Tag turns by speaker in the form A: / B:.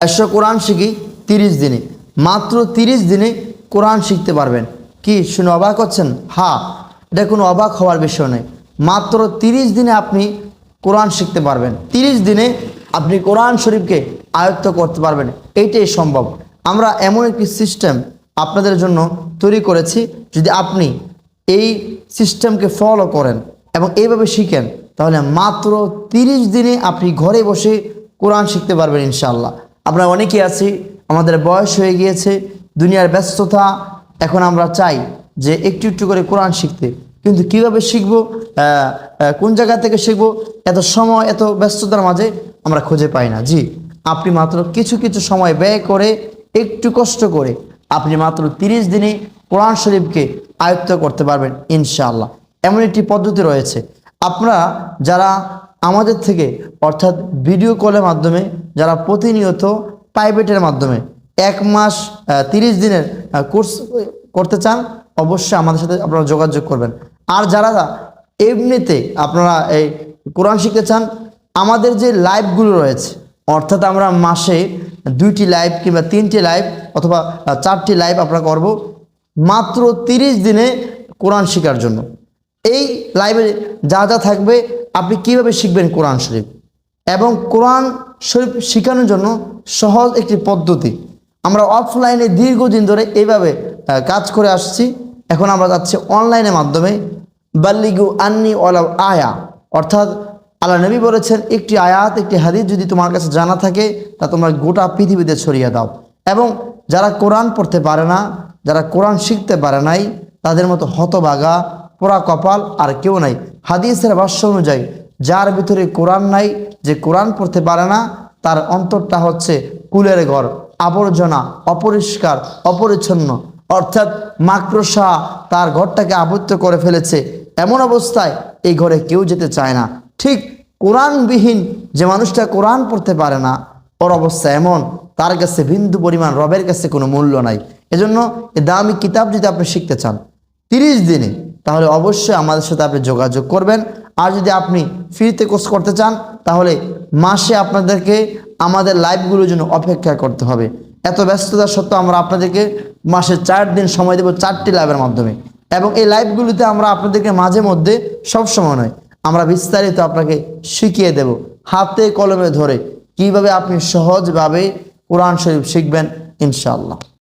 A: একশো কোরআন শিখি তিরিশ দিনে। মাত্র তিরিশ দিনে কোরআন শিখতে পারবেন। কি, শুনে অবাক হচ্ছেন? হ্যাঁ এটা কোনো অবাক হওয়ার বিষয় নয়। মাত্র তিরিশ দিনে আপনি কোরআন শিখতে পারবেন। তিরিশ দিনে আপনি কোরআন শরীফকে আয়ত্ত করতে পারবেন। এইটাই সম্ভব। আমরা এমন একটি সিস্টেম আপনাদের জন্য তৈরি করেছি। যদি আপনি এই সিস্টেমকে ফলো করেন এবং এইভাবে শিখেন, তাহলে মাত্র তিরিশ দিনে আপনি ঘরে বসে কোরআন শিখতে পারবেন ইনশাল্লাহ আমরা অনেকেই আছি, আমাদের বয়স হয়ে গিয়েছে, দুনিয়ার ব্যস্ততা, এখন আমরা চাই যে একটু একটু করে কোরআন শিখতে। কিন্তু কীভাবে শিখব কোন জায়গা থেকে শিখব, এত সময়, এত ব্যস্ততার মাঝে আমরা খুঁজে পাই না। জি, আপনি মাত্র কিছু কিছু সময় ব্যয় করে, একটু কষ্ট করে আপনি মাত্র তিরিশ দিনে কোরআন শরীফকে আয়ত্ত করতে পারবেন, ইনশাআল্লাহ। এমন একটি পদ্ধতি রয়েছে। আপনারা যারা আমাদের থেকে, অর্থাৎ ভিডিও কলের মাধ্যমে যারা প্রতিনিয়ত প্রাইভেটের মাধ্যমে এক মাস তিরিশ দিনের কোর্স করতে চান, অবশ্যই আমাদের সাথে আপনারা যোগাযোগ করবেন। আর যারা এমনিতে আপনারা এই কোরআন শিখতে চান, আমাদের যে লাইভগুলো রয়েছে, অর্থাৎ আমরা মাসে দুইটি লাইভ কিংবা তিনটি লাইভ অথবা চারটি লাইভ আমরা করব, মাত্র তিরিশ দিনে কোরআন শেখার জন্য। এই লাইভে যা যা থাকবে, আপনি কীভাবে শিখবেন কোরআন শরীফ? এবং কোরআন শরীফ শেখানোর জন্য সহজ একটি পদ্ধতি। আমরা অফলাইনে দীর্ঘদিন ধরে এইভাবে কাজ করে আসছি। এখন আমরা যাচ্ছি অনলাইনের মাধ্যমে। বাল্লিগু আন্নি ওলা আয়া। অর্থাৎ আল্লাহ নবী বলেছেন, একটি আয়াত, একটি হাদিস যদি তোমার কাছে জানা থাকে, তা তোমরা গোটা পৃথিবীতে ছড়িয়ে দাও। এবং যারা কোরআন পড়তে পারে না, যারা কোরআন শিখতে পারে নাই, তাদের মতো হতবাগা পোড়া কপাল আর কেউ নাই। হাদিসের ভাষ্য অনুযায়ী যার ভিতরে কোরআন নাই, যে কোরআন পড়তে পারে না, তার অন্তরটা হচ্ছে কুলের ঘর, আবর্জনা, অপরিষ্কার, অপরিচ্ছন্ন। অর্থাৎ মাকড়সা তার ঘরটাকে আবদ্ধ করে ফেলেছে। এমন অবস্থায় এই ঘরে কেউ যেতে চায় না। ঠিক কোরআনবিহীন যে মানুষটা কোরআন পড়তে পারে না, ওর অবস্থা এমন, তার কাছে বিন্দু পরিমাণ রবের কাছে কোনো মূল্য নাই। এজন্য এ দামি কিতাব যদি আপনি শিখতে চান, তিরিশ দিনে তাহলে অবশ্যই আমাদের সাথে আপনি যোগাযোগ করবেন। আর যদি আপনি ফ্রিতে কোর্স করতে চান, তাহলে মাসে আপনাদেরকে আমাদের লাইভগুলোর জন্য অপেক্ষা করতে হবে। এত ব্যস্ততা সত্ত্বেও আমরা আপনাদেরকে মাসে চার দিন সময় দেব চারটি লাইভের মাধ্যমে। এবং এই লাইভগুলোতে আমরা আপনাদেরকে মাঝে মধ্যে সব সময় নয়, আমরা বিস্তারিত আপনাকে শিখিয়ে দেব হাতে কলমে ধরে কীভাবে আপনি সহজভাবে কোরআন শরীফ শিখবেন, ইনশাআল্লাহ।